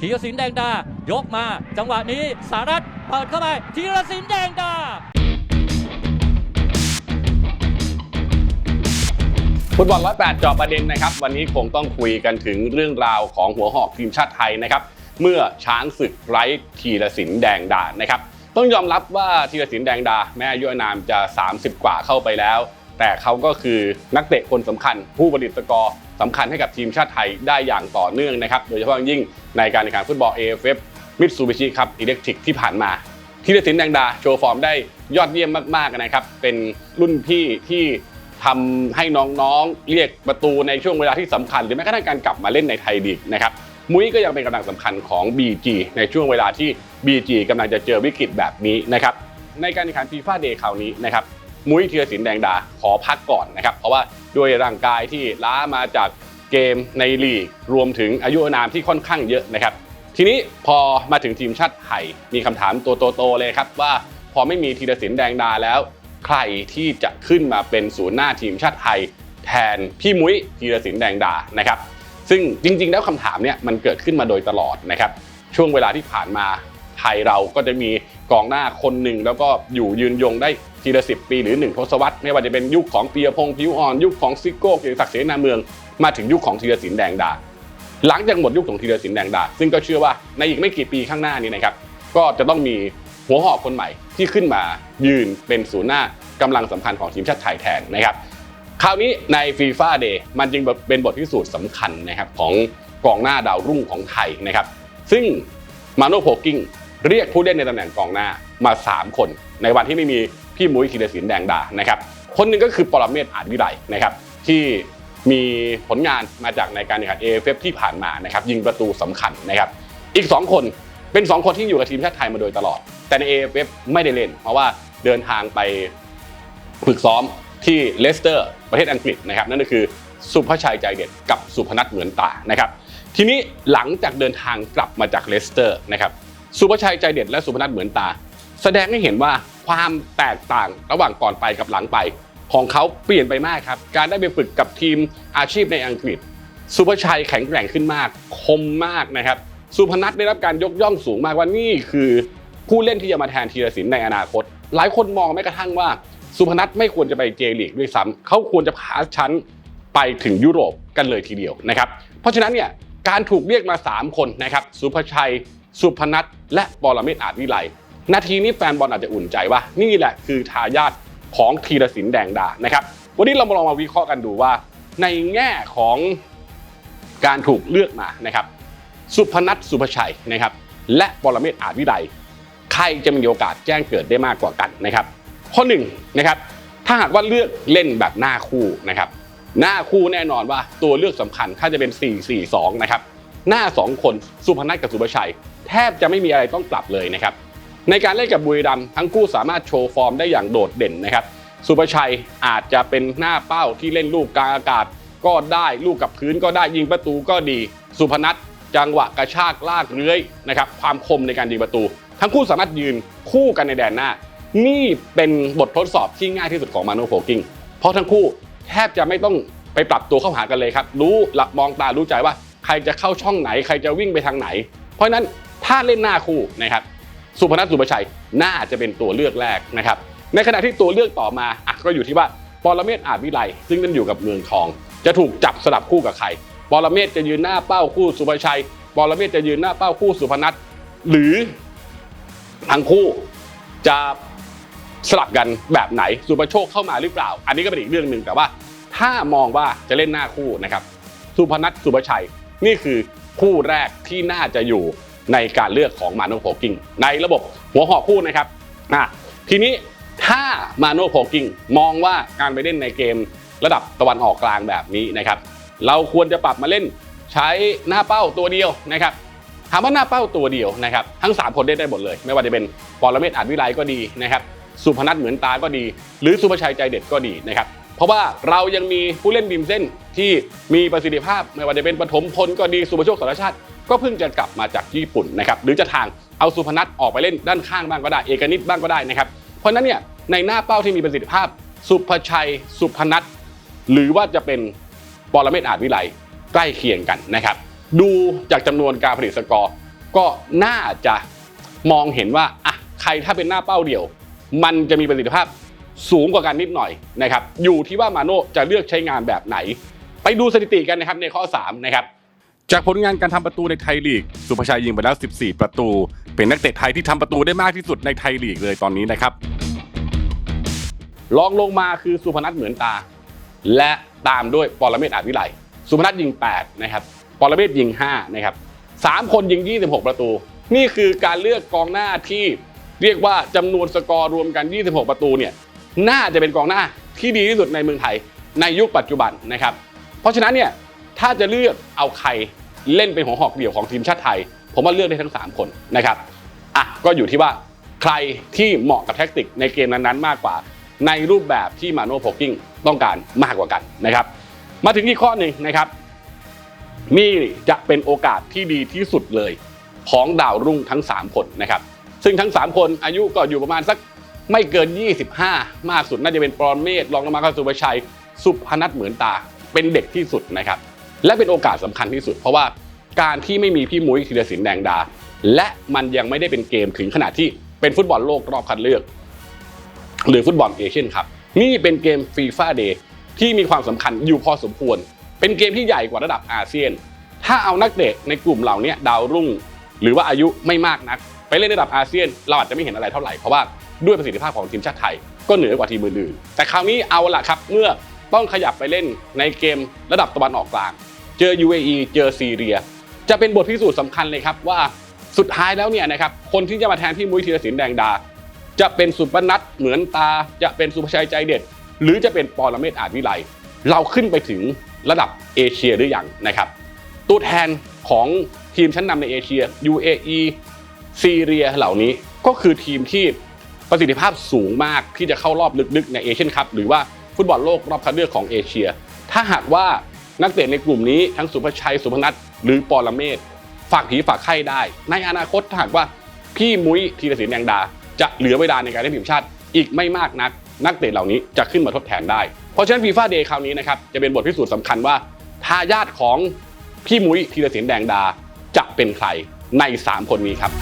ธีรศิลป์แดงดา ยกมา จังหวะนี้สารัตเปิดเข้าไปธีรศิลป์แดงดา ฟุตบอลร้อยแปดจอบประเด็นนะครับ วันนี้คงต้องคุยกันถึงเรื่องราวของหัวหอกทีมชาติไทยนะครับ เมื่อช้างศึกไร้ทีรศิลป์แดงดานะครับ ต้องยอมรับว่าทีรศิลป์แดงดา แม้อายุอานามจะ 30 กว่าเข้าไปแล้ว แต่เขาก็คือนักเตะคนสำคัญ ผู้ประดิษฐ์สกอร์สำคัญให้กับทีมชาติไทยได้อย่างต่อเนื่องนะครับ โดยเฉพาะยิ่งในการแข่งขันฟุตบอล AFF มิตซูบิชิครับอิเล็กทริกที่ผ่านมาธีรศิลป์แดงดาโชว์ฟอร์มได้ยอดเยี่ยมมากๆนะครับ เป็นรุ่นพี่ที่ทำให้น้องๆ เรียกประตูในช่วงเวลาที่สำคัญ หรือแม้กระทั่งการกลับมาเล่นในไทยลีกนะครับมุ้ยก็ยังเป็นกำลังสำคัญของ BG ในช่วงเวลาที่ BG กำลังจะเจอวิกฤตแบบนี้นะครับในการแข่งขันฟีฟ่าเดย์คราวนี้นะครับ มุ้ยธีรศิลป์แดงดาขอพักก่อนนะครับ เพราะว่าด้วยร่างกายที่ล้ามาจากเกมในลีก รวมถึงอายุนามที่ค่อนข้างเยอะนะครับ ทีนี้พอมาถึงทีมชาติไทยมีคำถามตัวโตๆเลยครับว่าพอไม่มีธีรศิลป์แดงดาแล้ว ใครที่จะขึ้นมาเป็นศูนย์หน้าทีมชาติไทย แทนพี่มุ้ยธีรศิลป์แดงดานะครับ ซึ่งจริง ๆ แล้วคำถามเนี่ยมันเกิดขึ้นมาโดยตลอดนะครับ ช่วงเวลาที่ผ่านมาไทยเราก็จะมีกองหน้าคนหนึ่งแล้วก็อยู่ยืนยงได้ ทีละสิปีหรือหนึ่งทศวรรษไม่ว่าจะเป็นยุคของปียพงษ์ผิวอ่อน ยุคของซิโก้เกียรติศักดิ์เสนาเมือง มาถึงยุคของธีรศิลป์แดงดา หลังจากหมดยุคของธีรศิลป์แดงดา ซึ่งก็เชื่อว่าในอีกไม่กี่ปีข้างหน้านี้นะครับก็จะต้องมีหัวหอกคนใหม่ที่ขึ้นมายืนเป็นศูนย์หน้ากำลังสำคัญของทีมชาติไทยแทนนะครับคราวนี้ในฟีฟ่าเดย์มันจึงเป็นบทพิสูจน์สำคัญนะครับของกองหน้าดาวรุ่งของไทยนะครับซึ่งมาโนโพกิ้ง เรียกผู้เล่นในตำแหน่งกองหน้ามา 3 คน ในวันที่ไม่มีพี่มุ้ยธีรศิลป์แดงดานะครับคนหนึ่งก็คือปรเมศอาจวิไลนะครับที่มีผลงานมาจากในการแข่งขัน AFF ที่ผ่านมานะครับยิงประตูสำคัญนะครับอีก 2 คนเป็น 2 คนที่อยู่กับทีมชาติไทยมาโดยตลอด แต่ใน AFF ไม่ได้เล่น เพราะว่าเดินทางไปฝึกซ้อมที่เลสเตอร์ประเทศอังกฤษนะครับนั่นก็คือสุภชัยใจเด็ดกับสุพนัทเหมือนตานะครับทีนี้หลังจากเดินทางกลับมาจากเลสเตอร์นะครับ สุภชัยใจเด็ดและสุพนัทเหมือนตา แสดงให้เห็นว่าความแตกต่างระหว่างก่อนไปกับหลังไป ของเขาเปลี่ยนไปมากครับ การได้ไปฝึกกับทีมอาชีพในอังกฤษ สุภชัยแข็งแกร่งขึ้นมาก คมมากนะครับ สุพนัทได้รับการยกย่องสูงมากว่านี่คือผู้เล่นที่จะมาแทนธีรศิลป์ในอนาคต หลายคนมองแม้กระทั่งว่า สุพนัทไม่ควรจะไปเจลีกด้วยซ้ำเขาควรจะพาชั้นไปถึงยุโรปกันเลยทีเดียวนะครับ เพราะฉะนั้นเนี่ยการถูกเรียกมา 3 คนนะครับ สุภชัย สุพนัทและปรเมศอาจวิไลนาทีนี้แฟนบอลอาจจะอุ่นใจว่า นี่แหละคือทายาทของธีรศิลป์แดงดานะครับ วันนี้เรามาลองมาวิเคราะห์กันดูว่า ในแง่ของการถูกเลือกมานะครับ สุพนัทสุภชัยนะครับ และปรเมศอาจวิไลใครจะมีโอกาสแจ้งเกิดได้มากกว่ากันนะครับ ข้อหนึ่งนะครับถ้าหากว่าเลือกเล่นแบบหน้าคู่นะครับ หน้าคู่แน่นอนว่าตัวเลือกสำคัญถ้าจะเป็น 4-4-2 นะครับ หน้า 2 คนสุพนัทกับสุภชัย แทบจะไม่มีอะไรต้องปรับเลยนะครับในการเล่นกับบุรีรัมย์ทั้งคู่สามารถโชว์ฟอร์มได้อย่างโดดเด่นนะครับสุภชัยอาจจะเป็นหน้าเป้าที่เล่นลูกกลางอากาศก็ได้ลูกกับพื้นก็ได้ยิงประตูก็ดี สุพนัทจังหวะกระชากลากเลื้อยนะครับความคมในการยิงประตู ทั้งคู่สามารถยืนคู่กันในแดนหน้า นี่เป็นบททดสอบที่ง่ายที่สุดของมาโนโพกิ้งเพราะทั้งคู่แทบจะไม่ต้องไปปรับตัวเข้าหากันเลยครับ รู้หลับมองตารู้ใจว่าใครจะเข้าช่องไหน ใครจะวิ่งไปทางไหน เพราะนั้น ถ้าเล่นหน้าคู่นะครับสุพนัทสุภชัยน่าจะเป็นตัวเลือกแรกนะครับในขณะที่ตัวเลือกต่อมาอะก็อยู่ที่ว่าปรเมศอาจวิไลซึ่งนั่นอยู่กับเมืองทอง จะถูกจับสลับคู่กับใครปรเมศจะยืนหน้าเป้าคู่สุภชัยปรเมศจะยืนหน้าเป้าคู่สุพนัทหรือทั้งคู่จะสลับกันแบบไหนสุภโชคเข้ามาหรือเปล่า อันนี้ก็เป็นอีกเรื่องหนึ่งแต่ว่า ถ้ามองว่าจะเล่นหน้าคู่นะครับ สุพนัทสุภชัยนี่คือคู่แรกที่น่าจะอยู่ ในการเลือกของมาโนโพกิ้งในระบบหัวหอกคู่นะครับอะทีนี้ถ้ามาโนโพกิ้งมองว่าการไปเล่นในเกมระดับตะวันออกกลางแบบนี้นะครับเราควรจะปรับมาเล่นใช้หน้าเป้าตัวเดียวนะครับถามว่าหน้าเป้าตัวเดียวนะครับทั้ง 3 คนเล่นได้หมดเลย ไม่ว่าจะเป็นปรเมศอาจวิไลก็ดีนะครับสุพนัทเหมือนตาก็ดี หรือสุภชัยใจเด็ดก็ดีนะครับเพราะว่าเรายังมีผู้เล่นบีมเส้นที่มีประสิทธิภาพ ไม่ว่าจะเป็นปฐมพลก็ดีสุภโชคสารชาติ ก็เพิ่งจะกลับมาจากญี่ปุ่นนะครับหรือจะทางเอาสุพนัทออกไปเล่นด้านข้างบ้างก็ได้ เอกนิตบ้างก็ได้นะครับเพราะนั้นเนี่ยในหน้าเป้าที่มีประสิทธิภาพ สุภชัย สุพนัทหรือว่าจะเป็นปรเมศอาจวิไลใกล้เคียงกันนะครับ ดูจากจำนวนการผลิตสกอร์ก็น่าจะมองเห็นว่าอะใครถ้าเป็นหน้าเป้าเดียว มันจะมีประสิทธิภาพสูงกว่ากันนิดหน่อยนะครับอยู่ที่ว่ามาโน่จะเลือกใช้งานแบบไหน ไปดูสถิติกันนะครับในข้อ3นะครับ จากผลงานการทำประตูในไทยลีก สุภาชัยยิงไปแล้ว 14 ประตู เป็นนักเตะไทยที่ทำประตูได้มากที่สุดในไทยลีกเลยตอนนี้นะครับรองลงมาคือสุพนัทเหมือนตา และตามด้วยปรเมศอาจวิไลสุพนัทยิง 8 นะครับปรเมศยิง 5 นะครับ 3 คนยิง 26 ประตู นี่คือการเลือกกองหน้าที่เรียกว่าจำนวนสกอร์รวมกัน 26 ประตูเนี่ยน่าจะเป็นกองหน้าที่ดีที่สุดในเมืองไทยในยุคปัจจุบันนะครับ เพราะฉะนั้นเนี่ย ถ้าจะเลือกเอาใครเล่นเป็นหัวหอกเดี่ยวของทีมชาติไทย ผมว่าเลือกได้ทั้ง 3 คนนะครับอะก็อยู่ที่ว่าใครที่เหมาะกับแท็กติกในเกมนั้นๆมากกว่า ในรูปแบบที่มาโน่โพกิ้งต้องการมากกว่ากันนะครับ มาถึงอีกข้อหนึ่งนะครับนี่จะเป็นโอกาสที่ดีที่สุดเลยของดาวรุ่งทั้ง 3 คนนะครับ ซึ่งทั้ง 3 คนอายุก็อยู่ประมาณสักไม่เกิน 25 มากสุดน่าจะเป็นปรเมศรองลงมาก็สุภชัย สุพนัทเหมือนตา เป็นเด็กที่สุดนะครับ และเป็นโอกาสสำคัญที่สุด เพราะว่าการที่ไม่มีพี่มุ้ยธีรศิลป์แดงดา และมันยังไม่ได้เป็นเกมถึงขนาดที่เป็นฟุตบอลโลกรอบคัดเลือก หรือฟุตบอลเอเชียนครับนี่เป็นเกมฟีฟ่าเดย์ที่มีความสำคัญอยู่พอสมควร เป็นเกมที่ใหญ่กว่าระดับอาเซียน ถ้าเอานักเตะในกลุ่มเหล่านี้ดาวรุ่ง หรือว่าอายุไม่มากนัก ไปเล่นระดับอาเซียน เราอาจจะไม่เห็นอะไรเท่าไหร่เพราะว่าด้วยประสิทธิภาพของทีมชาติไทยก็เหนือกว่าทีมอื่นๆแต่คราวนี้เอาละครับเมื่อต้องขยับไปเล่นในเกมระดับตะวันออกกลาง เจอ UAE เจอซีเรีย จะเป็นบทพิสูจน์สำคัญเลยครับว่าสุดท้ายแล้วเนี่ยนะครับคนที่จะมาแทนพี่มุ้ยธีรศิลป์แดงดา จะเป็นสุพนัทเหมือนตา จะเป็นสุภชัยใจเด็ด หรือจะเป็นปรเมศอาจวิไลเราขึ้นไปถึงระดับเอเชียหรือยังนะครับตัวแทนของทีมชั้นนำในเอเชีย UAE ซีเรียเหล่านี้ก็คือทีมที่ประสิทธิภาพสูงมากที่จะเข้ารอบลึกๆในเอเชียนคัพหรือว่าฟุตบอลโลกรอบคัดเลือกของเอเชีย ถ้าหากว่า นักเตะในกลุ่มนี้ทั้งสุภชัยสุพนัทหรือปรเมศฝากผีฝากไข้ได้ ในอนาคตถ้าหากว่าพี่มุ้ยธีรศิลป์แดงดา จะเหลือเวลาในการเล่นทีมชาติอีกไม่มากนัก นักเตะเหล่านี้จะขึ้นมาทดแทนได้ เพราะฉะนั้นฟีฟ่าเดย์คราวนี้นะครับจะเป็นบทพิสูจน์สำคัญว่าทายาทของพี่มุ้ยธีรศิลป์แดงดาจะเป็นใครใน 3 คนนี้ครับ